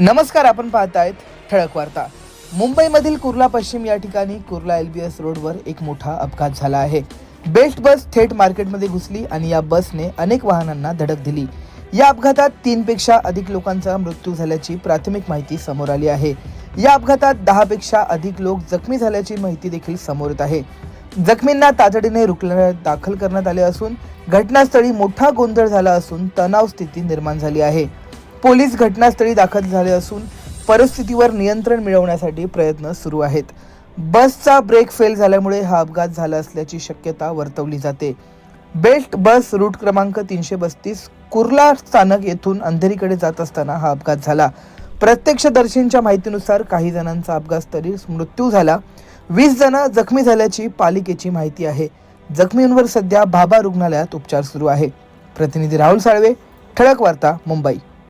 नमस्कार आपण पाहतायत ठळक वार्ता. मुंबईमधील कुर्ला पश्चिम या ठिकाणी कुर्ला एल बी एस रोडवर एक मोठा अपघात झाला आहे. बेस्ट बस थेट मार्केटमध्ये घुसली आणि या बसने अनेक वाहनांना धडक दिली. या अपघातात तीनपेक्षा अधिक लोकांचा मृत्यू झाल्याची प्राथमिक माहिती समोर आली आहे. या अपघातात दहापेक्षा अधिक लोक जखमी झाल्याची माहिती देखील समोर येत आहे. जखमींना तातडीने रुग्णालयात दाखल करण्यात आले असून घटनास्थळी मोठा गोंधळ झाला असून तणाव स्थिती निर्माण झाली आहे. पोलीस घटनास्थळी दाखल झाले असून परिस्थितीवर नियंत्रण मिळवण्यासाठी प्रयत्न सुरू आहेत. बसचा ब्रेक फेल झाल्यामुळे हा अपघात झाला असल्याची शक्यता वर्तवली जाते. बेल्ट बस रूट क्रमांक तीनशे बस्तीस कुर्ला स्थानक येथून अंधेरीकडे जात असताना हा अपघात झाला. प्रत्यक्षदर्शींच्या माहितीनुसार काही जणांचा अपघातस्थळी मृत्यू झाला. वीस जण जखमी झाल्याची पालिकेची माहिती आहे. जखमींवर सध्या भाभा रुग्णालयात उपचार सुरू आहे. प्रतिनिधी राहुल साळवे ठळक वार्ता मुंबई.